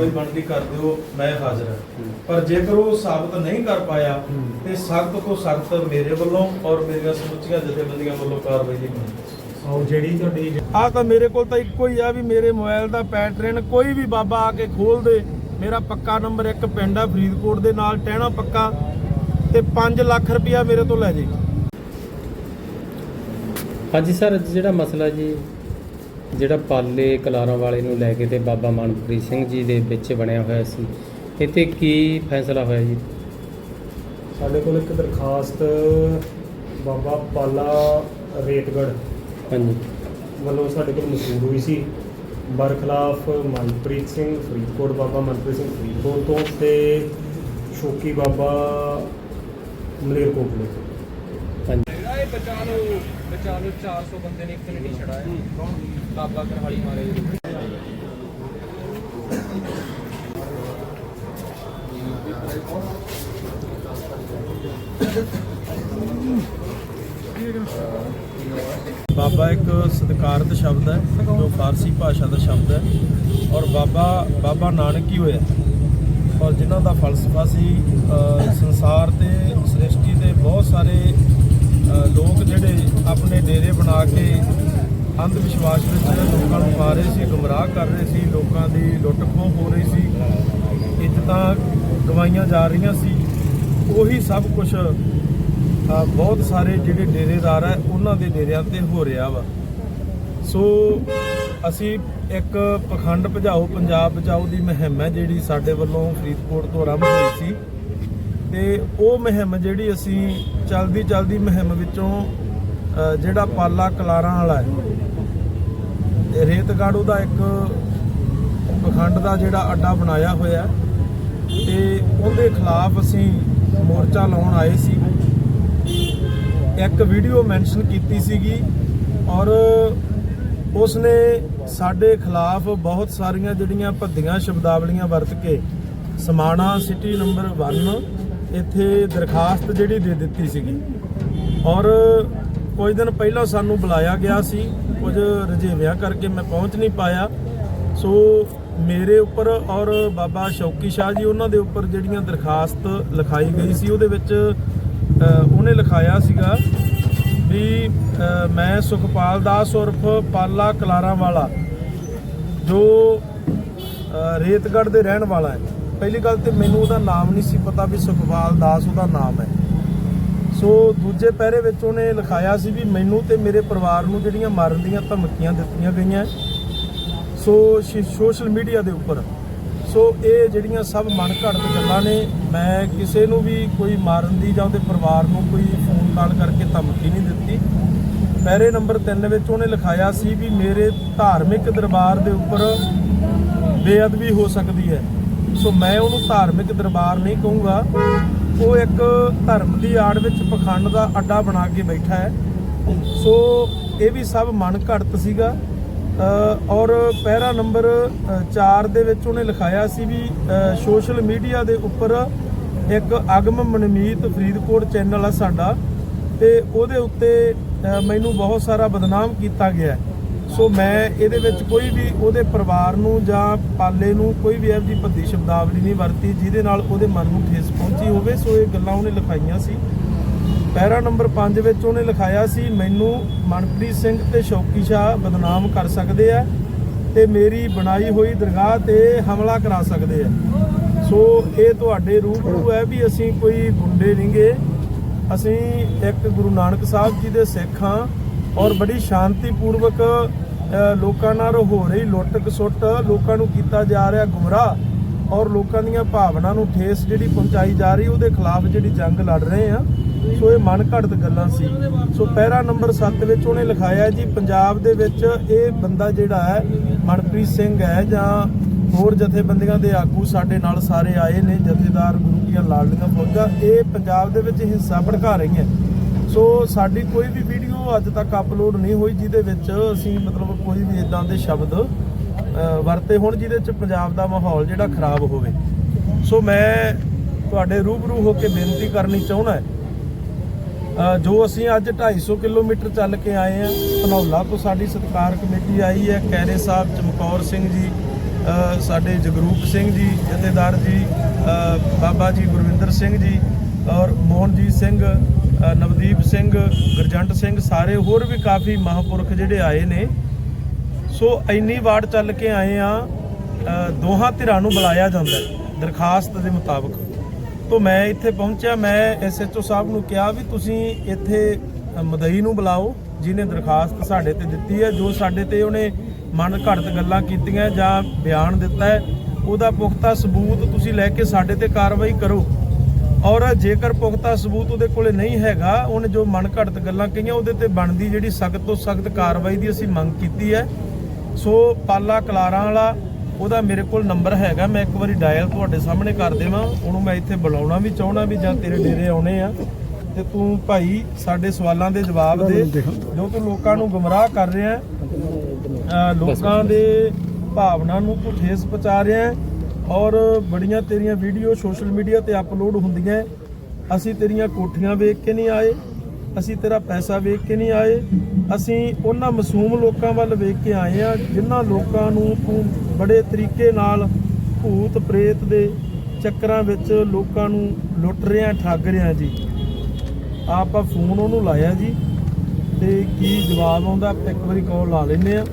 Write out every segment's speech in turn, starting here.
ਕਾਰਵਾਈ ਬਣਦੀ ਕਰ ਦਿਓ ਮੈਂ ਹਾਜ਼ਰ ਹਾਂ। ਪਰ ਜੇਕਰ ਉਹ ਸਾਬਤ ਨਹੀਂ ਕਰ ਪਾਇਆ ਤੇ ਸਖਤ ਤੋਂ ਸਖਤ ਮੇਰੇ ਵੱਲੋਂ ਔਰ ਮੇਰੀਆਂ ਸਮੁੱਚੀਆਂ ਜਥੇਬੰਦੀਆਂ ਵੱਲੋਂ ਕਾਰਵਾਈ ਦੀ ਮੰਗ। ਉਹ ਜਿਹੜੀ ਤੁਹਾਡੀ ਆ ਤਾਂ ਮੇਰੇ ਕੋਲ ਤਾਂ ਇੱਕੋ ਹੀ ਆ ਵੀ ਮੇਰੇ ਮੋਬਾਈਲ ਦਾ ਪੈਟਰਨ ਕੋਈ ਵੀ ਬਾਬਾ ਆ ਕੇ ਖੋਲ ਦੇ। ਮੇਰਾ ਪੱਕਾ ਨੰਬਰ ਇੱਕ ਪਿੰਡ ਆ ਫਰੀਦਕੋਟ ਦੇ ਨਾਲ ਟਹਿਣਾ ਪੱਕਾ। ਤੇ 5 ਲੱਖ ਰੁਪਇਆ ਮੇਰੇ ਤੋਂ ਲੈ ਜੇ। ਹਾਂਜੀ ਸਰ ਜਿਹੜਾ ਮਸਲਾ ਜੀ ਜਿਹੜਾ ਪਾਲੇ ਕਲਾਰਾਂ ਵਾਲੇ ਨੂੰ ਲੈ ਕੇ ਤੇ ਬਾਬਾ ਮਨਪ੍ਰੀਤ ਸਿੰਘ ਜੀ ਦੇ ਵਿੱਚ ਬਣਿਆ ਹੋਇਆ ਸੀ। ਇੱਥੇ ਕੀ ਫੈਸਲਾ ਹੋਇਆ ਜੀ? ਸਾਡੇ ਕੋਲ ਇੱਕ ਦਰਖਾਸਤ ਬਾਬਾ ਪਾਲਾ ਰੇਤਗੜ ਹਾਂਜੀ। ਵੱਲੋਂ ਸਾਡੇ ਕੋਲ ਮਸੂਲ ਹੋਈ ਸੀ। ਬਰਖਲਾਫ ਮਨਪ੍ਰੀਤ ਸਿੰਘ ਫਰੀਦਕੋਟ ਬਾਬਾ ਮਨਪ੍ਰੀਤ ਸਿੰਘ ਫਰੀਦਕੋਟ ਤੋਂ ਤੇ ਸ਼ੋਕੀ ਬਾਬਾ ਮਲੇਰਕੋਟਲੇ ਤੋਂ। ਹਾਂਜੀ ਇਹ 400 ਬੰਦੇ ਨੇ ਇੱਕ ਨੇ ਨਹੀਂ ਛੜਾਇਆ ਕੌਣ ਬਾਬਾ ਕਰਹਾਲੀ ਮਾਰੇ ਬਾਬਾ ਇੱਕ ਸਤਿਕਾਰਤ ਸ਼ਬਦ ਹੈ, ਜੋ ਫਾਰਸੀ ਭਾਸ਼ਾ ਦਾ ਸ਼ਬਦ ਹੈ, ਔਰ ਬਾਬਾ ਬਾਬਾ ਨਾਨਕ ਹੀ ਹੋਇਆ। ਔਰ ਜਿਨ੍ਹਾਂ ਦਾ ਫਲਸਫਾ ਸੀ ਸੰਸਾਰ ਤੇ, ਸ੍ਰਿਸ਼ਟੀ ਦੇ ਬਹੁਤ ਸਾਰੇ ਲੋਕ ਜਿਹੜੇ ਆਪਣੇ ਡੇਰੇ ਬਣਾ ਕੇ ਅੰਧ ਵਿਸ਼ਵਾਸ ਵਿੱਚ ਲੋਕਾਂ ਨੂੰ ਪਾ ਰਹੇ ਸੀ, ਗੁੰਮਰਾਹ ਕਰ ਰਹੇ ਸੀ, ਲੋਕਾਂ ਦੀ ਲੁੱਟ ਖੋਹ ਹੋ ਰਹੀ ਸੀ, ਇੱਜ਼ਤਾਂ ਗਵਾਈਆਂ ਜਾ ਰਹੀਆਂ ਸੀ, ਉਹੀ ਸਭ ਕੁਝ ਬਹੁਤ ਸਾਰੇ ਜਿਹੜੇ ਡੇਰੇਦਾਰ ਹੈ ਉਹਨਾਂ ਦੇ ਡੇਰਿਆਂ ਤੇ ਹੋ ਰਿਹਾ ਵਾ। ਸੋ ਅਸੀਂ ਇੱਕ ਪਖੰਡ ਭਜਾਓ, ਪੰਜਾਬ ਬਚਾਓ ਦੀ ਮੁਹਿੰਮ ਹੈ ਜਿਹੜੀ ਸਾਡੇ ਵੱਲੋਂ ਫਰੀਦਕੋਟ ਤੋਂ ਆਰੰਭ ਹੋਈ ਸੀ। ਤੇ ਉਹ ਮੁਹਿੰਮ ਜਿਹੜੀ ਅਸੀਂ ਚਲਦੀ ਚਲਦੀ ਮੁਹਿੰਮ ਵਿੱਚੋਂ ਜਿਹੜਾ ਪਾਲਾ ਕਲਾਰਾਂ ਵਾਲਾ ਹੈ ਰੇਤਗਾੜੂ ਦਾ ਇੱਕ ਪਖੰਡ ਦਾ ਜਿਹੜਾ ਅੱਡਾ ਬਣਾਇਆ ਹੋਇਆ, ਤੇ ਉਹਦੇ ਖਿਲਾਫ ਅਸੀਂ ਮੋਰਚਾ ਲਾਉਣ ਆਏ ਸੀ। ਇੱਕ ਵੀਡੀਓ ਮੈਂਸ਼ਨ ਕੀਤੀ ਸੀਗੀ, ਔਰ ਉਸਨੇ ਸਾਡੇ ਖਿਲਾਫ ਬਹੁਤ ਸਾਰੀਆਂ ਜਿਹੜੀਆਂ ਭੱਦੀਆਂ ਸ਼ਬਦਾਵਲੀਆਂ ਵਰਤ ਕੇ, ਸਮਾਣਾ ਸਿਟੀ ਨੰਬਰ 1 ਇੱਥੇ ਦਰਖਾਸਤ ਜਿਹੜੀ ਦੇ ਦਿੱਤੀ ਸੀਗੀ। ਔਰ ਕੁਝ ਦਿਨ ਪਹਿਲਾਂ ਸਾਨੂੰ ਬੁਲਾਇਆ ਗਿਆ ਸੀ। ਕੁਝ ਰਜੇਵਿਆਂ ਕਰਕੇ ਮੈਂ ਪਹੁੰਚ ਨਹੀਂ ਪਾਇਆ। ਸੋ ਮੇਰੇ ਉੱਪਰ ਔਰ ਬਾਬਾ ਸ਼ੌਕੀ ਸ਼ਾਹ ਜੀ ਉਹਨਾਂ ਦੇ ਉੱਪਰ ਜਿਹੜੀਆਂ ਦਰਖਾਸਤ ਲਿਖਾਈ ਗਈ ਸੀ ਉਹਦੇ ਵਿੱਚ ਉਹਨੇ ਲਿਖਾਇਆ ਸੀਗਾ ਵੀ ਮੈਂ ਸੁਖਪਾਲ ਦਾਸ ਉਰਫ ਪਾਲਾ ਕਲਾਰਾਂ ਵਾਲਾ ਜੋ ਅ, ਰੇਤਗੜ੍ਹ ਦੇ ਰਹਿਣ ਵਾਲਾ ਹੈ। ਪਹਿਲੀ ਗੱਲ ਤੇ ਮੈਨੂੰ ਉਹਦਾ ਨਾਮ ਨਹੀਂ ਸੀ ਪਤਾ ਵੀ ਸੁਖਪਾਲ ਦਾਸ ਉਹਦਾ ਨਾਮ ਹੈ। ਸੋ ਦੂਜੇ ਪਹਿਰੇ ਵਿੱਚ ਉਹਨੇ ਲਿਖਾਇਆ ਸੀ ਵੀ ਮੈਨੂੰ ਤੇ ਮੇਰੇ ਪਰਿਵਾਰ ਨੂੰ ਜਿਹੜੀਆਂ ਮਾਰਨ ਦੀਆਂ ਧਮਕੀਆਂ ਦਿੱਤੀਆਂ ਗਈਆਂ। ਸੋ ਸੋਸ਼ਲ ਮੀਡੀਆ ਦੇ ਉੱਪਰ। ਸੋ ਇਹ ਜਿਹੜੀਆਂ ਸਭ ਮਨ ਘੜਤ ਗੱਲਾਂ ਨੇ, ਮੈਂ ਕਿਸੇ ਨੂੰ ਵੀ ਕੋਈ ਮਾਰਨ ਦੀ ਜਾਂ ਉਹਦੇ ਪਰਿਵਾਰ ਨੂੰ ਕੋਈ ਫੋਨ ਕਾਲ ਕਰਕੇ ਧਮਕੀ ਨਹੀਂ ਦਿੱਤੀ। ਪਹਿਰੇ ਨੰਬਰ 3 ਵਿੱਚ ਉਹਨੇ ਲਿਖਾਇਆ ਸੀ ਵੀ ਮੇਰੇ ਧਾਰਮਿਕ ਦਰਬਾਰ ਦੇ ਉੱਪਰ ਬੇਅਦਬੀ ਹੋ ਸਕਦੀ ਹੈ। ਸੋ ਮੈਂ ਉਹਨੂੰ ਧਾਰਮਿਕ ਦਰਬਾਰ ਨਹੀਂ ਕਹੂੰਗਾ। ਉਹ ਇੱਕ ਧਰਮ ਦੀ ਆੜ ਵਿੱਚ ਪਖੰਡ ਦਾ ਅੱਡਾ ਬਣਾ ਕੇ ਬੈਠਾ ਹੈ। ਸੋ ਇਹ ਵੀ ਸਭ ਮਨ ਘੜਤ ਸੀਗਾ ਔਰ ਪਹਿਰਾ ਨੰਬਰ 4 ਦੇ ਵਿੱਚ ਉਹਨੇ ਲਿਖਾਇਆ ਸੀ ਵੀ ਸੋਸ਼ਲ ਮੀਡੀਆ ਦੇ ਉੱਪਰ ਇੱਕ ਅਗਮ ਮਨਮੀਤ ਫਰੀਦਕੋਟ ਚੈਨਲ ਆ ਸਾਡਾ। ਤੇ ਉਹਦੇ ਉੱਤੇ ਮੈਨੂੰ ਬਹੁਤ ਸਾਰਾ ਬਦਨਾਮ ਕੀਤਾ ਗਿਆ ਹੈ। ਸੋ ਮੈਂ ਇਹਦੇ ਵਿੱਚ ਕੋਈ ਵੀ ਉਹਦੇ ਪਰਿਵਾਰ ਨੂੰ ਜਾਂ ਪਾਲੇ ਨੂੰ ਕੋਈ ਵੀ ਇਹੋ ਜਿਹੀ ਭੱਦੀ ਸ਼ਬਦਾਵਲੀ ਨਹੀਂ ਵਰਤੀ ਜਿਹਦੇ ਨਾਲ ਉਹਦੇ ਮਨ ਨੂੰ ਠੇਸ ਪਹੁੰਚੀ ਹੋਵੇ, ਸੋ ਇਹ ਗੱਲਾਂ ਉਹਨੇ ਲਿਖਾਈਆਂ ਸੀ। ਪੈਰਾ ਨੰਬਰ 5 ਵਿੱਚ ਉਹਨੇ ਲਿਖਾਇਆ ਸੀ, ਮੈਨੂੰ ਮਨਪ੍ਰੀਤ ਸਿੰਘ ਤੇ ਸ਼ੌਕੀ ਸ਼ਾਹ ਬਦਨਾਮ ਕਰ ਸਕਦੇ ਆ ਤੇ ਮੇਰੀ ਬਣਾਈ ਹੋਈ ਦਰਗਾਹ ਤੇ ਹਮਲਾ ਕਰਾ ਸਕਦੇ ਆ। ਸੋ ਇਹ ਤੁਹਾਡੇ ਰੂਬਰੂ ਹੈ ਵੀ ਅਸੀਂ ਕੋਈ ਗੁੰਡੇ ਨਹੀਂਗੇ ਅਸੀਂ ਇੱਕ ਗੁਰੂ ਨਾਨਕ ਸਾਹਿਬ ਜੀ ਦੇ ਸਿੱਖ ਹਾਂ। ਔਰ ਬੜੀ ਸ਼ਾਂਤੀਪੂਰਵਕ ਅ, ਲੋਕਾਂ ਨਾਲ ਹੋ ਰਹੀ ਲੁੱਟ ਖਸੁੱਟ ਲੋਕਾਂ ਨੂੰ ਕੀਤਾ ਜਾ ਰਿਹਾ ਗੁੰਮਰਾਹ ਔਰ ਲੋਕਾਂ ਦੀਆਂ ਭਾਵਨਾ ਨੂੰ ਠੇਸ ਜਿਹੜੀ ਪਹੁੰਚਾਈ ਜਾ ਰਹੀ ਉਹਦੇ ਖਿਲਾਫ ਜਿਹੜੀ ਜੰਗ ਲੜ ਰਹੇ ਆ। ਸੋ ਇਹ ਮਨ ਘੜਤ ਗੱਲਾਂ ਸੀ। ਸੋ ਪਹਿਰਾ ਨੰਬਰ 7 ਵਿੱਚ ਉਹਨੇ ਲਿਖਾਇਆ ਜੀ ਪੰਜਾਬ ਦੇ ਵਿੱਚ ਇਹ ਬੰਦਾ ਜਿਹੜਾ ਹੈ ਮਨਪ੍ਰੀਤ ਸਿੰਘ ਹੈ ਜਾਂ ਹੋਰ ਜਥੇਬੰਦੀਆਂ ਦੇ ਆਗੂ ਸਾਡੇ ਨਾਲ ਸਾਰੇ ਆਏ ਨੇ ਜਥੇਦਾਰ ਗੁਰੂ ਦੀਆਂ ਲਾਡਲੀਆਂ ਫੌਜਾਂ ਇਹ ਪੰਜਾਬ ਦੇ ਵਿੱਚ ਹਿੰਸਾ ਭੜਕਾ ਰਹੀਆਂ। ਸੋ ਸਾਡੀ ਕੋਈ ਵੀ ਵੀਡੀਓ ਅੱਜ ਤੱਕ ਅਪਲੋਡ ਨਹੀਂ ਹੋਈ ਜਿਹਦੇ ਵਿੱਚ ਅਸੀਂ ਮਤਲਬ ਕੋਈ ਵੀ ਇਦਾਂ ਦੇ ਸ਼ਬਦ ਵਰਤੇ ਹੋਣ ਜਿਹਦੇ ਚ ਪੰਜਾਬ ਦਾ ਮਾਹੌਲ ਜਿਹੜਾ ਖਰਾਬ ਹੋਵੇ। ਸੋ ਮੈਂ ਤੁਹਾਡੇ ਰੂਬਰੂ ਹੋ ਕੇ ਬੇਨਤੀ ਕਰਨੀ ਚਾਹੁੰਦਾ ਹੈ। ਜੋ ਅਸੀਂ ਅੱਜ 250 ਕਿਲੋਮੀਟਰ ਚੱਲ ਕੇ ਆਏ ਆ ਧਨੌਲਾ ਤੋਂ ਸਾਡੀ ਸਤਿਕਾਰ ਕਮੇਟੀ ਆਈ ਹੈ ਕੈਰੇ ਸਾਹਿਬ ਚਮਕੌਰ ਸਿੰਘ ਜੀ ਸਾਡੇ ਜਗਰੂਪ ਸਿੰਘ ਜੀ ਜਥੇਦਾਰ ਜੀ ਅ, ਬਾਬਾ ਜੀ ਗੁਰਵਿੰਦਰ ਸਿੰਘ ਜੀ ਔਰ ਮੋਹਨਜੀਤ ਸਿੰਘ ਨਵਦੀਪ ਸਿੰਘ, ਗੁਰਜੰਟ ਸਿੰਘ ਸਾਰੇ ਹੋਰ ਵੀ ਕਾਫੀ ਮਹਾਂਪੁਰਖ ਜਿਹੜੇ ਆਏ ਨੇ। ਸੋ ਇੰਨੀ ਵਾਰ ਚੱਲ ਕੇ ਆਏ ਆ ਦੋਹਾਂ ਧਿਰਾਂ ਨੂੰ ਬੁਲਾਇਆ ਜਾਂਦਾ ਦਰਖਾਸਤ ਦੇ ਮੁਤਾਬਕ। ਤੋਂ ਮੈਂ ਇੱਥੇ ਪਹੁੰਚਿਆ, ਮੈਂ ਐਸਐਚਓ ਸਾਹਿਬ ਨੂੰ ਕਿਹਾ ਵੀ ਤੁਸੀਂ ਇੱਥੇ ਮਦਈ ਨੂੰ ਬੁਲਾਓ, ਜਿਹਨੇ ਦਰਖਾਸਤ ਸਾਡੇ ਤੇ ਦਿੱਤੀ ਹੈ, ਜੋ ਸਾਡੇ ਤੇ ਉਹਨੇ ਮਨ ਘੜਤ ਗੱਲਾਂ ਕੀਤੀਆਂ ਜਾਂ ਬਿਆਨ ਦਿੱਤਾ ਹੈ, ਉਹਦਾ ਪੁਖਤਾ ਸਬੂਤ ਤੁਸੀਂ ਲੈ ਕੇ ਸਾਡੇ ਤੇ ਕਾਰਵਾਈ ਕਰੋ। ਔਰ ਜੇਕਰ ਪੁਖਤਾ ਸਬੂਤ ਉਹਦੇ ਕੋਲੇ ਨਹੀਂ ਹੈਗਾ ਉਹਨੇ ਜੋ ਮਨ ਘੜਤ ਗੱਲਾਂ ਕਹੀਆਂ ਉਹਦੇ ਤੇ ਬਣਦੀ ਜਿਹੜੀ ਸਖਤ ਤੋਂ ਸਖਤ ਕਾਰਵਾਈ ਦੀ ਅਸੀਂ ਮੰਗ ਕੀਤੀ ਹੈ। ਸੋ ਪਾਲਾ ਕਲਾਰਾਂ ਵਾਲਾ ਉਹਦਾ ਮੇਰੇ ਕੋਲ ਨੰਬਰ ਹੈਗਾ ਮੈਂ ਇੱਕ ਵਾਰੀ ਡਾਇਲ ਤੁਹਾਡੇ ਸਾਹਮਣੇ ਕਰ ਦੇਵਾਂ। ਉਹਨੂੰ ਮੈਂ ਇੱਥੇ ਬੁਲਾਉਣਾ ਵੀ ਚਾਹਣਾ ਵੀ ਜਾਂ ਤੇਰੇ ਡੇਰੇ ਆਉਣੇ ਆ। ਤੇ ਤੂੰ ਭਾਈ ਸਾਡੇ ਸਵਾਲਾਂ ਦੇ ਜਵਾਬ ਦੇ ਜੋ ਤੂੰ ਲੋਕਾਂ ਨੂੰ ਗੁੰਮਰਾਹ ਕਰ ਰਿਹਾ ਲੋਕਾਂ ਦੇ ਭਾਵਨਾ ਨੂੰ ਤੂੰ ਠੇਸ ਪਹੁੰਚਾ ਰਿਹਾ ਹੈ। ਔਰ ਬੜੀਆਂ ਤੇਰੀਆਂ ਵੀਡੀਓ ਸੋਸ਼ਲ ਮੀਡੀਆ ਤੇ ਅਪਲੋਡ ਹੁੰਦੀਆਂ ਹੈ। ਅਸੀਂ ਤੇਰੀਆਂ ਕੋਠੀਆਂ ਵੇਖ ਕੇ ਨਹੀਂ ਆਏ, ਅਸੀਂ ਤੇਰਾ ਪੈਸਾ ਵੇਖ ਕੇ ਨਹੀਂ ਆਏ, ਅਸੀਂ ਉਹਨਾਂ ਮਾਸੂਮ ਲੋਕਾਂ ਵੱਲ ਵੇਖ ਕੇ ਆਏ ਆ, ਜਿਨ੍ਹਾਂ ਲੋਕਾਂ ਨੂੰ ਤੂੰ ਬੜੇ ਤਰੀਕੇ ਨਾਲ ਭੂਤ ਪ੍ਰੇਤ ਦੇ ਚੱਕਰਾਂ ਵਿੱਚ ਲੋਕਾਂ ਨੂੰ ਲੁੱਟ ਰਿਹਾ, ਠੱਗ ਰਿਹਾ ਜੀ। ਆਪਾਂ ਫੋਨ ਉਹਨੂੰ ਲਾਇਆ ਜੀ, ਤੇ ਕੀ ਜਵਾਬ ਆਉਂਦਾ, ਆਪਾਂ ਇੱਕ ਵਾਰੀ ਕਾਲ ਲਾ ਲੈਨੇ ਆ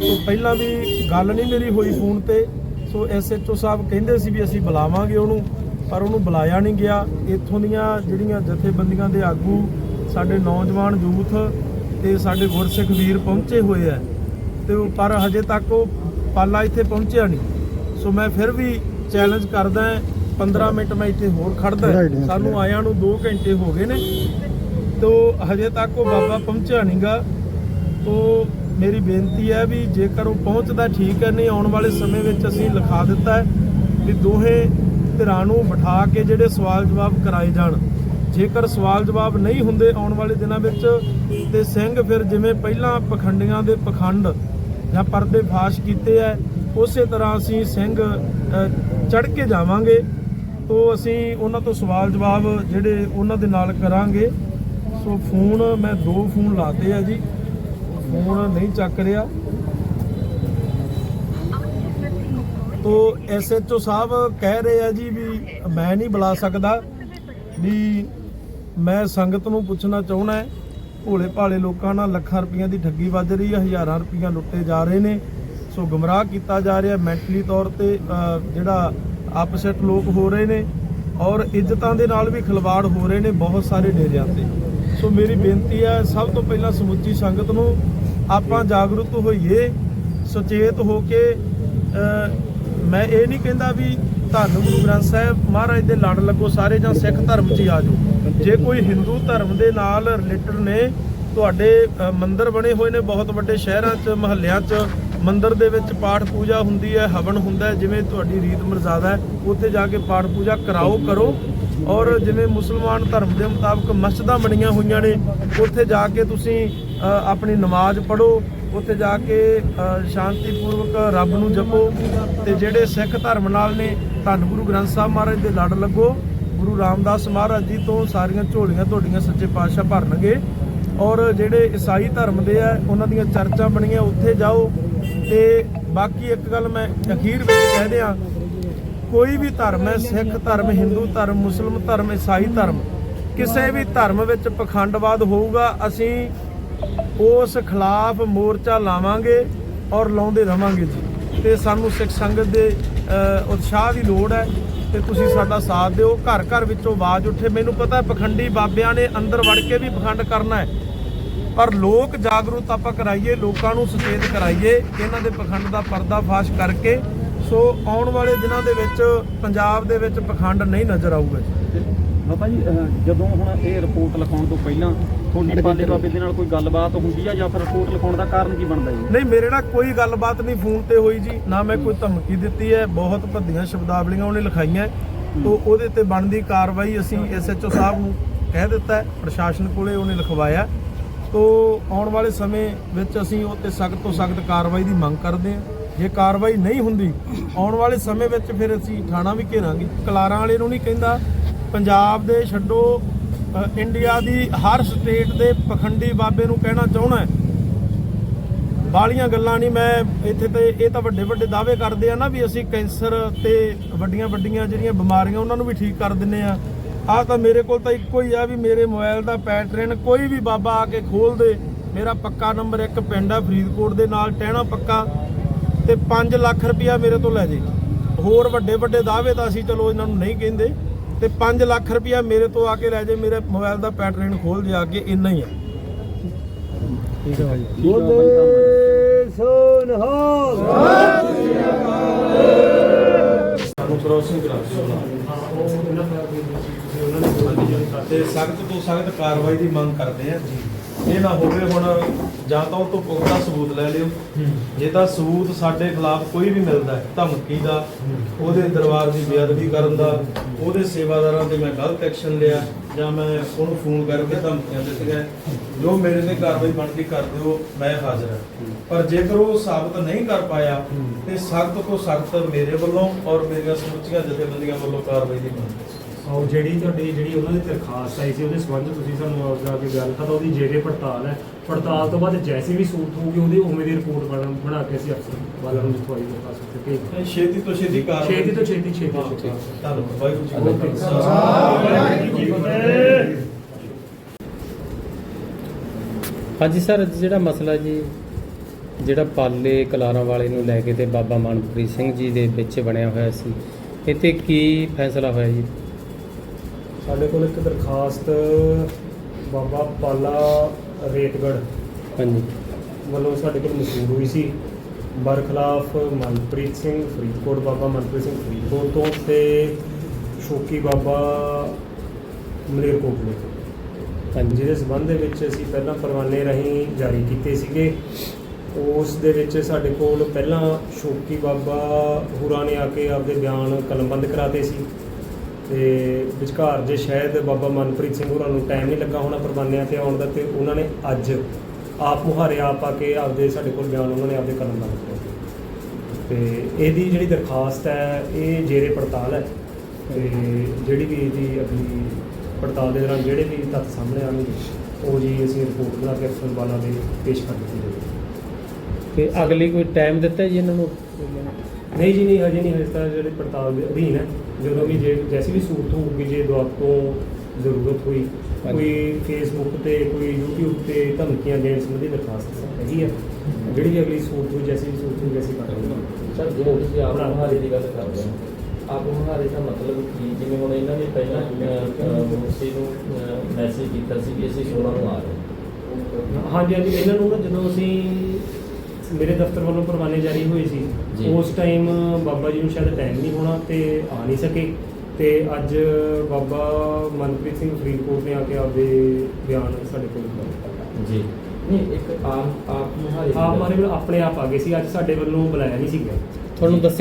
ਤੋਂ ਪਹਿਲਾਂ ਵੀ ਗੱਲ ਨਹੀਂ ਮੇਰੀ ਹੋਈ ਫੋਨ ਤੇ। ਸੋ ਐਸਐਚਓ ਸਾਹਿਬ ਕਹਿੰਦੇ ਸੀ ਵੀ ਅਸੀਂ ਬੁਲਾਵਾਂਗੇ ਉਹਨੂੰ ਪਰ ਉਹਨੂੰ ਬੁਲਾਇਆ ਨਹੀਂ ਗਿਆ। ਇੱਥੋਂ ਦੀਆਂ ਜਿਹੜੀਆਂ ਜਥੇਬੰਦੀਆਂ ਦੇ ਆਗੂ ਸਾਡੇ ਨੌਜਵਾਨ ਯੂਥ ਤੇ ਸਾਡੇ ਗੁਰਸਿੱਖ ਵੀਰ ਪਹੁੰਚੇ ਹੋਏ ਆ। ਤੇ ਪਰ ਹਜੇ ਤੱਕ ਉਹ ਪਾਲਾ ਇੱਥੇ ਪਹੁੰਚਿਆ ਨਹੀਂ। ਸੋ ਮੈਂ ਫਿਰ ਵੀ ਚੈਲੰਜ ਕਰਦਾ 15 ਮਿੰਟ ਮੈਂ ਇੱਥੇ ਹੋਰ ਖੜਦਾ ਸਾਨੂੰ ਆਇਆਂ ਨੂੰ 2 ਘੰਟੇ ਹੋ ਗਏ ਨੇ। ਤੋ ਹਜੇ ਤੱਕ ਉਹ ਬਾਬਾ ਪਹੁੰਚਿਆ ਨਹੀਂਗਾ ਤੋ ਮੇਰੀ ਬੇਨਤੀ ਹੈ ਵੀ ਜੇਕਰ ਉਹ ਪਹੁੰਚਦਾ ਠੀਕ ਹੈ, ਨਹੀਂ ਆਉਣ ਵਾਲੇ ਸਮੇਂ ਵਿੱਚ ਅਸੀਂ ਲਿਖਾ ਦਿੱਤਾ ਹੈ ਵੀ ਦੋਹੇ ਧਿਰਾਂ ਨੂੰ ਬਿਠਾ ਕੇ ਜਿਹੜੇ ਸਵਾਲ ਜਵਾਬ ਕਰਾਏ ਜਾਣ। ਜੇਕਰ ਸਵਾਲ ਜਵਾਬ ਨਹੀਂ ਹੁੰਦੇ ਆਉਣ ਵਾਲੇ ਦਿਨਾਂ ਵਿੱਚ, ਤੇ ਸਿੰਘ ਫਿਰ ਜਿਵੇਂ ਪਹਿਲਾਂ ਪਖੰਡੀਆਂ ਦੇ ਪਖੰਡ ਜਾਂ ਪਰਦੇ ਫਾਸ਼ ਕੀਤੇ ਐ ਉਸੇ ਤਰ੍ਹਾਂ ਅਸੀਂ ਸਿੰਘ ਚੜ ਕੇ ਜਾਵਾਂਗੇ। ਤੋ ਅਸੀਂ ਉਹਨਾਂ ਤੋਂ ਸਵਾਲ ਜਵਾਬ ਜਿਹੜੇ ਉਹਨਾਂ ਦੇ ਨਾਲ ਕਰਾਂਗੇ। ਸੋ ਫੋਨ, ਮੈਂ ਦੋ ਫੋਨ ਲਾਤੇ ਆ ਜੀ। ਫੋਨ ਨਹੀਂ ਚੱਕ ਰਿਹਾ। ਤੋ ਐਸਐਚਓ ਸਾਹਿਬ ਕਹਿ ਰਹੇ ਆ ਜੀ ਵੀ ਮੈਂ ਨਹੀਂ ਬੁਲਾ ਸਕਦਾ, ਵੀ ਮੈਂ ਸੰਗਤ ਨੂੰ ਪੁੱਛਣਾ ਚਾਹੁੰਦਾ ਭੋਲੇ ਭਾਲੇ ਲੋਕਾਂ ਨਾਲ ਲੱਖਾਂ ਰੁਪਈਆਂ ਦੀ ਠੱਗੀ ਵੱਜ ਰਹੀ ਹੈ, ਹਜ਼ਾਰਾਂ ਰੁਪਈਆ ਲੁੱਟੇ ਜਾ ਰਹੇ ਨੇ। ਸੋ ਗੁੰਮਰਾਹ ਕੀਤਾ ਜਾ ਰਿਹਾ ਮੈਂਟਲੀ ਤੌਰ ਤੇ ਜਿਹੜਾ ਅਪਸੈਟ ਲੋਕ ਹੋ ਰਹੇ ਨੇ ਔਰ ਇੱਜ਼ਤਾਂ ਦੇ ਨਾਲ ਵੀ ਖਿਲਵਾੜ ਹੋ ਰਹੇ ਨੇ ਬਹੁਤ ਸਾਰੇ ਡੇਰਿਆਂ ਤੇ। ਸੋ ਮੇਰੀ ਬੇਨਤੀ ਹੈ ਸਭ ਤੋਂ ਪਹਿਲਾਂ ਸਮੁੱਚੀ ਸੰਗਤ ਨੂੰ ਆਪਾਂ ਜਾਗਰੂਕ ਹੋਈਏ ਸੁਚੇਤ ਹੋ ਕੇ ਮੈਂ ਇਹ ਨਹੀਂ ਕਹਿੰਦਾ ਵੀ ਧੰਨ ਗੁਰੂ ਗ੍ਰੰਥ ਸਾਹਿਬ ਮਹਾਰਾਜ ਦੇ ਲੜ ਲੱਗੋ ਸਾਰੇ ਜਾਂ ਸਿੱਖ ਧਰਮ 'ਚ ਹੀ ਆ ਜਾਓ। ਜੇ ਕੋਈ ਹਿੰਦੂ ਧਰਮ ਦੇ ਨਾਲ ਰਿਲੇਟਡ ਨੇ ਤੁਹਾਡੇ ਅ, ਮੰਦਿਰ ਬਣੇ ਹੋਏ ਨੇ ਬਹੁਤ ਵੱਡੇ ਸ਼ਹਿਰਾਂ 'ਚ ਮਹੱਲਿਆਂ 'ਚ ਮੰਦਿਰ ਦੇ ਵਿੱਚ ਪਾਠ ਪੂਜਾ ਹੁੰਦੀ ਹੈ ਹਵਨ ਹੁੰਦਾ ਜਿਵੇਂ ਤੁਹਾਡੀ ਰੀਤ ਮਰਜ਼ਾਦਾ ਹੈ ਉੱਥੇ ਜਾ ਕੇ ਪਾਠ ਪੂਜਾ ਕਰਾਓ ਕਰੋ। ਔਰ ਜਿਵੇਂ ਮੁਸਲਮਾਨ ਧਰਮ ਦੇ ਮੁਤਾਬਕ ਮਸਜਿਦਾਂ ਬਣੀਆਂ ਹੋਈਆਂ ਨੇ ਉੱਥੇ ਜਾ ਕੇ ਤੁਸੀਂ ਆਪਣੀ ਨਮਾਜ਼ ਪੜ੍ਹੋ ਉੱਥੇ ਜਾ ਕੇ ਅ, ਸ਼ਾਂਤੀਪੂਰਵਕ ਰੱਬ ਨੂੰ ਜਪੋ। ਤੇ ਜਿਹੜੇ ਸਿੱਖ ਧਰਮ ਨਾਲ ਨੇ ਧੰਨ ਗੁਰੂ ਗ੍ਰੰਥ ਸਾਹਿਬ ਮਹਾਰਾਜ ਦੇ ਲੜ ਲੱਗੋ। ਗੁਰੂ ਰਾਮਦਾਸ ਮਹਾਰਾਜ ਜੀ ਤੋਂ ਸਾਰੀਆਂ ਝੋਲੀਆਂ ਤੁਹਾਡੀਆਂ ਸੱਚੇ ਪਾਤਸ਼ਾਹ ਭਰਨਗੇ। ਔਰ ਜਿਹੜੇ ਈਸਾਈ ਧਰਮ ਦੇ ਆ ਉਹਨਾਂ ਦੀਆਂ ਚਰਚਾਂ ਬਣੀਆਂ ਉੱਥੇ ਜਾਓ। ਤੇ ਬਾਕੀ ਇੱਕ ਗੱਲ ਮੈਂ ਅਖੀਰ ਵਿੱਚ ਕਹਿ ਦਿਆਂ, ਕੋਈ ਵੀ ਧਰਮ ਹੈ, ਸਿੱਖ ਧਰਮ, ਹਿੰਦੂ ਧਰਮ, ਮੁਸਲਮ ਧਰਮ, ਈਸਾਈ ਧਰਮ, ਕਿਸੇ ਵੀ ਧਰਮ ਵਿੱਚ ਪਖੰਡਵਾਦ ਹੋਊਗਾ, ਅਸੀਂ ਉਸ ਖਿਲਾਫ ਮੋਰਚਾ ਲਾਵਾਂਗੇ ਔਰ ਲਾਉਂਦੇ ਰਵਾਂਗੇ ਜੀ। ਤੇ ਸਾਨੂੰ ਸਿੱਖ ਸੰਗਤ ਦੇ ਉਤਸ਼ਾਹ ਦੀ ਲੋੜ ਹੈ ਤੇ ਤੁਸੀਂ ਸਾਡਾ ਸਾਥ ਦਿਓ। ਘਰ ਘਰ ਵਿੱਚੋਂ ਆਵਾਜ਼ ਉੱਠੇ। ਮੈਨੂੰ ਪਤਾ ਪਖੰਡੀ ਬਾਬਿਆਂ ਨੇ ਅੰਦਰ ਵੜ ਕੇ ਵੀ ਪਖੰਡ ਕਰਨਾ ਹੈ। ਪਰ ਲੋਕ ਜਾਗਰੂਕ ਆਪਾਂ ਕਰਾਈਏ ਲੋਕਾਂ ਨੂੰ ਸੁਚੇਤ ਕਰਾਈਏ ਇਹਨਾਂ ਦੇ ਪਖੰਡ ਦਾ ਪਰਦਾਫਾਸ਼ ਕਰਕੇ। ਸੋ ਆਉਣ ਵਾਲੇ ਦਿਨਾਂ ਦੇ ਵਿੱਚ ਪੰਜਾਬ ਦੇ ਵਿੱਚ ਪਖੰਡ ਨਹੀਂ ਨਜ਼ਰ ਆਊਗਾ ਜੀ। ਬਾਬਾ ਜੀ ਜਦੋਂ ਹੁਣ ਇਹ ਰਿਪੋਰਟ ਲਿਖਾਉਣ ਤੋਂ ਪਹਿਲਾਂ ਤੁਹਾਡੀ ਪਾਲੇ ਬਾਬੇ ਦੇ ਨਾਲ ਕੋਈ ਗੱਲਬਾਤ ਹੁੰਦੀ ਆ ਜਾਂ ਫਿਰ ਰਿਪੋਰਟ ਲਿਖਾਉਣ ਦਾ ਕਾਰਨ ਕੀ ਬਣਦਾ ਜੀ? ਨਹੀਂ ਮੇਰੇ ਨਾਲ ਕੋਈ ਗੱਲਬਾਤ ਨਹੀਂ ਫੋਨ ਤੇ ਹੋਈ ਜੀ। ਨਾ ਮੈਂ ਕੋਈ ਧਮਕੀ ਦਿੱਤੀ ਹੈ ਬਹੁਤ ਭੱਦੀਆਂ ਸ਼ਬਦਾਵਲੀਆਂ ਉਹਨੇ ਲਿਖਾਈਆਂ। ਤੋਂ ਉਹਦੇ ਤੇ ਬਣਦੀ ਕਾਰਵਾਈ ਅਸੀਂ ਐਸਐਚਓ ਸਾਹਿਬ ਨੂੰ ਕਹਿ ਦਿੱਤਾ ਹੈ ਪ੍ਰਸ਼ਾਸਨ ਕੋਲੇ ਉਹਨੇ ਲਿਖਵਾਇਆ। ਤੋਂ ਆਉਣ ਵਾਲੇ ਸਮੇਂ ਵਿੱਚ ਅਸੀਂ ਉਹ ਤੇ ਸਖਤ ਤੋਂ ਸਖਤ ਕਾਰਵਾਈ ਦੀ ਮੰਗ ਕਰਦੇ ਹਾਂ। ਜੇ ਕਾਰਵਾਈ ਨਹੀਂ ਹੁੰਦੀ, ਆਉਣ ਵਾਲੇ ਸਮੇਂ ਵਿੱਚ ਫਿਰ ਅਸੀਂ ਥਾਣਾ ਵੀ ਘੇਰਾਂਗੇ। ਕਲਾਰਾਂ ਵਾਲੇ ਨੂੰ ਨਹੀਂ ਕਹਿੰਦਾ। ਪੰਜਾਬ ਦੇ ਛੱਡੋ ਇੰਡੀਆ ਦੀ ਹਰ ਸਟੇਟ ਦੇ ਪਖੰਡੀ ਬਾਬੇ ਨੂੰ ਕਹਿਣਾ ਚਾਹਣਾ ਹੈ। ਬਾਲੀਆਂ ਗੱਲਾਂ ਨਹੀਂ, ਮੈਂ ਇੱਥੇ ਤੇ ਇਹ ਤਾਂ ਵੱਡੇ ਵੱਡੇ ਦਾਅਵੇ ਕਰਦੇ ਆ ਨਾ ਵੀ ਅਸੀਂ ਕੈਂਸਰ ਤੇ ਵੱਡੀਆਂ ਵੱਡੀਆਂ ਜਿਹੜੀਆਂ ਬਿਮਾਰੀਆਂ ਉਹਨਾਂ ਨੂੰ ਵੀ ਠੀਕ ਕਰ ਦਿੰਨੇ ਆ। ਆਹ ਤਾਂ ਮੇਰੇ ਕੋਲ ਤਾਂ ਇੱਕੋ ਹੀ ਆ ਵੀ ਮੇਰੇ ਮੋਬਾਈਲ ਦਾ ਪੈਟਰਨ ਕੋਈ ਵੀ ਬਾਬਾ ਆ ਕੇ ਖੋਲ ਦੇ। ਮੇਰਾ ਪੱਕਾ ਨੰਬਰ ਇੱਕ ਪਿੰਡ ਆ ਫਰੀਦਕੋਟ ਦੇ ਨਾਲ ਟਹਿਣਾ ਪੱਕਾ। ਤੇ 5 ਲੱਖ ਰੁਪਇਆ ਮੇਰੇ ਤੋਂ ਲੈ ਜੇ। ਹੋਰ ਵੱਡੇ ਵੱਡੇ ਦਾਅਵੇ ਤਾਂ ਅਸੀਂ ਚਲੋ ਇਹਨਾਂ ਨੂੰ ਨਹੀਂ ਕਹਿੰਦੇ। ਤੇ 5 ਲੱਖ ਰੁਪਇਆ ਮੇਰੇ ਤੋਂ ਆ ਕੇ ਲੈ ਜੇ ਮੇਰੇ ਮੋਬਾਈਲ ਦਾ ਪੈਟਰਨ ਖੋਲ ਦੇ ਆ ਕੇ ਇੰਨਾ ਹੀ ਆ। ਠੀਕ ਹੈ ਭਾਈ। ਸਾਨੂੰ ਕ੍ਰੋਸਿੰਗ ਕਰਾ ਤੇ ਸਖਤ ਤੋਂ ਸਖਤ ਕਾਰਵਾਈ ਦੀ ਮੰਗ ਕਰਦੇ ਆ ਇਹ ਨਾ ਹੋਵੇ ਹੁਣ ਜਾਂ ਤਾਂ ਉਹ ਤੋਂ ਪੁਖਤਾ ਸਬੂਤ ਲੈ ਲਿਓ। ਜੇ ਤਾਂ ਸਬੂਤ ਸਾਡੇ ਖਿਲਾਫ ਕੋਈ ਵੀ ਮਿਲਦਾ ਹੈ ਧਮਕੀ ਦਾ ਉਹਦੇ ਦਰਬਾਰ ਦੀ ਬੇਅਦਬੀ ਕਰਨ ਦਾ ਉਹਦੇ ਸੇਵਾਦਾਰਾਂ ਤੇ ਮੈਂ ਗਲਤ ਐਕਸ਼ਨ ਲਿਆ ਜਾਂ ਮੈਂ ਉਹਨੂੰ ਫੋਨ ਕਰਕੇ ਧਮਕੀਆਂ ਦਿੱਤੀਆਂ ਜੋ ਮੇਰੇ ਤੇ ਕਾਰਵਾਈ ਬਣਦੀ ਕਰ ਦਿਓ ਮੈਂ ਹਾਜ਼ਰ ਹਾਂ। ਪਰ ਜੇਕਰ ਉਹ ਸਾਬਤ ਨਹੀਂ ਕਰ ਪਾਇਆ ਤੇ ਸਖਤ ਤੋਂ ਸਖਤ ਮੇਰੇ ਵੱਲੋਂ ਔਰ ਮੇਰੀਆਂ ਸਮੁੱਚੀਆਂ ਜਥੇਬੰਦੀਆਂ ਵੱਲੋਂ ਕਾਰਵਾਈ ਦੀ ਮੰਗ। ਹੈ ਔਰ ਜਿਹੜੀ ਤੁਹਾਡੀ ਜਿਹੜੀ ਉਹਨਾਂ ਦੀ ਦਰਖਾਸਤ ਆਈ ਸੀ ਉਹਦੇ ਸੰਬੰਧ ਤੁਸੀਂ ਸਾਨੂੰ ਆਪਦਾ ਕੇ ਗੱਲ ਕਰਤਾ ਉਹਦੀ ਜਿਹੜੇ ਪੜਤਾਲ ਹੈ। ਪੜਤਾਲ ਤੋਂ ਬਾਅਦ ਜੈਸੀ ਵੀ ਸੂਟ ਹੋਊਗੀ ਉਹਦੀ ਉਵੇਂ ਦੀ ਰਿਪੋਰਟ ਬਣਾ ਬਣਾ ਕੇ ਅਸੀਂ ਅਫਸਰ ਵਾਲਾ ਨੂੰ ਦਿਖਾਈ ਦਰਖਾਸਤ ਤੇ ਭੇਜ ਛੇਤੀ ਤੋਂ ਛੇਤੀ ਕਾਰਵਾਈ ਛੇਤੀ ਤੋਂ ਛੇਤੀ ਛੇਤੀ ਹਾਂ, ਤੋਂ ਛੇਤੀ ਧੰਨਵਾਦ। ਵਾਹਿਗੁਰੂ ਜੀ ਕਾ ਖਾਲਸਾ। ਹਾਂਜੀ ਸਰ ਜਿਹੜਾ ਮਸਲਾ ਜੀ ਜਿਹੜਾ ਪਾਲੇ ਕਲਾਰਾਂ ਵਾਲੇ ਨੂੰ ਲੈ ਕੇ ਤੇ ਬਾਬਾ ਮਨਪ੍ਰੀਤ ਸਿੰਘ ਜੀ ਦੇ ਵਿੱਚ ਬਣਿਆ ਹੋਇਆ ਸੀ ਇਹ ਤੇ ਕੀ ਫੈਸਲਾ ਹੋਇਆ ਜੀ? ਸਾਡੇ ਕੋਲ ਇੱਕ ਦਰਖਾਸਤ ਬਾਬਾ ਪਾਲਾ ਰੇਤਗੜ ਹਾਂਜੀ। ਵੱਲੋਂ ਸਾਡੇ ਕੋਲ ਮਸੂਲ ਹੋਈ ਸੀ। ਬਰਖਲਾਫ ਮਨਪ੍ਰੀਤ ਸਿੰਘ ਫਰੀਦਕੋਟ ਬਾਬਾ ਮਨਪ੍ਰੀਤ ਸਿੰਘ ਫਰੀਦਕੋਟ ਤੋਂ ਤੇ ਸ਼ੋਕੀ ਬਾਬਾ ਮਲੇਰਕੋਟਲੇ ਹਾਂਜੀ। ਜਿਹਦੇ ਸਬੰਧ ਦੇ ਵਿੱਚ ਅਸੀਂ ਪਹਿਲਾਂ ਪਰਵਾਨੇ ਰਾਹੀਂ ਜਾਰੀ ਕੀਤੇ ਸੀਗੇ। ਉਸ ਦੇ ਵਿੱਚ ਸਾਡੇ ਕੋਲ ਪਹਿਲਾਂ ਸ਼ੋਕੀ ਬਾਬਾ ਹੁਰਾਂ ਨੇ ਆ ਕੇ ਆਪਦੇ ਬਿਆਨ ਕਲਮਬੰਦ ਕਰਾਤੇ ਸੀ। ਤੇ ਵਿਚਕਾਰ ਜੇ ਸ਼ਾਇਦ ਬਾਬਾ ਮਨਪ੍ਰੀਤ ਸਿੰਘ ਹੋਰਾਂ ਨੂੰ ਟਾਈਮ ਨਹੀਂ ਲੱਗਾ ਹੋਣਾ ਪਰਵਾਨਿਆਂ ਤੇ ਆਉਣ ਦਾ ਤੇ ਉਹਨਾਂ ਨੇ ਅੱਜ ਆਪ ਮੁਹਾਰੇ ਆਪ ਆ ਕੇ ਆਪਦੇ ਸਾਡੇ ਕੋਲ ਬਿਆਨ ਉਹਨਾਂ ਨੇ ਆਪਦੇ ਕਲਮਬੰਦ ਕਰਾਤੇ ਤੇ ਇਹਦੀ ਜਿਹੜੀ ਦਰਖਾਸਤ ਹੈ ਇਹ ਜੇਰੇ ਪੜਤਾਲ ਹੈ। ਤੇ ਜਿਹੜੀ ਵੀ ਇਹਦੀ ਅਗਲੀ ਪੜਤਾਲ ਦੇ ਦੌਰਾਨ ਜਿਹੜੇ ਵੀ ਤੱਥ ਸਾਹਮਣੇ ਆਉਣਗੇ ਉਹ ਜੀ ਅਸੀਂ ਰਿਪੋਰਟ ਬਣਾ ਕੇ ਅਫਸਰ ਵਾਲਾ ਦੇ ਪੇਸ਼ ਕਰ ਦਿੱਤੀ ਜਾਵੇਗੀ ਤੇ ਅਗਲੀ ਕੋਈ ਟਾਈਮ ਦਿੱਤਾ ਜੀ ਇਹਨਾਂ ਨੂੰ? ਨਹੀਂ ਜੀ ਨਹੀਂ ਹਜੇ ਨਹੀਂ ਹਜੇ ਤਾਂ ਜਿਹੜੇ ਪੜਤਾਲ ਦੇ ਅਧੀਨ ਹੈ। ਜਦੋਂ ਵੀ ਜੇ ਜੈਸੀ ਵੀ ਸੂਰਤ ਹੋਊਗੀ ਜੇ ਦੁਆ ਤੋਂ ਜ਼ਰੂਰਤ ਹੋਈ। ਕੋਈ ਫੇਸਬੁੱਕ ਤੇ ਕੋਈ YouTube ਤੇ ਧਮਕੀਆਂ ਦੇਣ ਸੰਬੰਧੀ ਦਰਖਾਸਤ ਹੈਗੀ ਹੈ ਜਿਹੜੀ ਵੀ ਅਗਲੀ ਸੂਰਤ ਹੋਈ ਜੈਸੀ ਵੀ ਸੂਰਤ ਹੋਈ ਜੈਸੀ ਕਰ ਲਵਾਂਗੇ ਸਰ ਜਿਵੇਂ ਤੁਸੀਂ ਆਪ ਮੁਹਾਰੇ ਦੀ ਗੱਲ ਕਰਦੇ ਹੋ ਆਪ ਮੁਹਾਰੇ ਦਾ ਮਤਲਬ ਕੀ? ਜਿਵੇਂ ਹੁਣ ਇਹਨਾਂ ਨੇ ਪਹਿਲਾਂ ਮੁਕਤੀ ਨੂੰ ਮੈਸੇਜ ਕੀਤਾ ਸੀ ਕਿ ਅਸੀਂ 16 ਨੂੰ ਆ ਰਹੇ ਹਾਂ। ਹਾਂਜੀ ਹਾਂਜੀ ਇਹਨਾਂ ਨੂੰ ਨਾ ਜਦੋਂ ਅਸੀਂ ਮੇਰੇ ਦਫ਼ਤਰ ਵੱਲੋਂ ਪਰਵਾਨੇ ਜਾਰੀ ਹੋਏ ਸੀ। ਉਸ ਟਾਈਮ ਬਾਬਾ ਜੀ ਨੂੰ ਸ਼ਾਇਦ ਟਾਈਮ ਨਹੀਂ ਹੋਣਾ ਤੇ ਆ ਨਹੀਂ ਸਕੇ। ਤੇ ਅੱਜ ਬਾਬਾ ਮਨਪ੍ਰੀਤ ਸਿੰਘ ਫਰੀਦਕੋਟ ਨੇ ਆ ਕੇ ਆਪਦੇ ਬਿਆਨ ਸਾਡੇ ਕੋਲ ਦਿੱਤਾ ਜੀ। ਨਹੀਂ ਇੱਕ ਆਪ ਆਪ ਮੁਹਾਰੇ ਆਪ ਮਾਰੇ ਵੱਲ ਆਪਣੇ ਆਪ ਆ ਗਏ ਸੀ। ਅੱਜ ਸਾਡੇ ਵੱਲੋਂ ਬੁਲਾਇਆ ਨਹੀਂ ਸੀ ਗਿਆ ਤੁਹਾਨੂੰ ਦੱਸਿਆ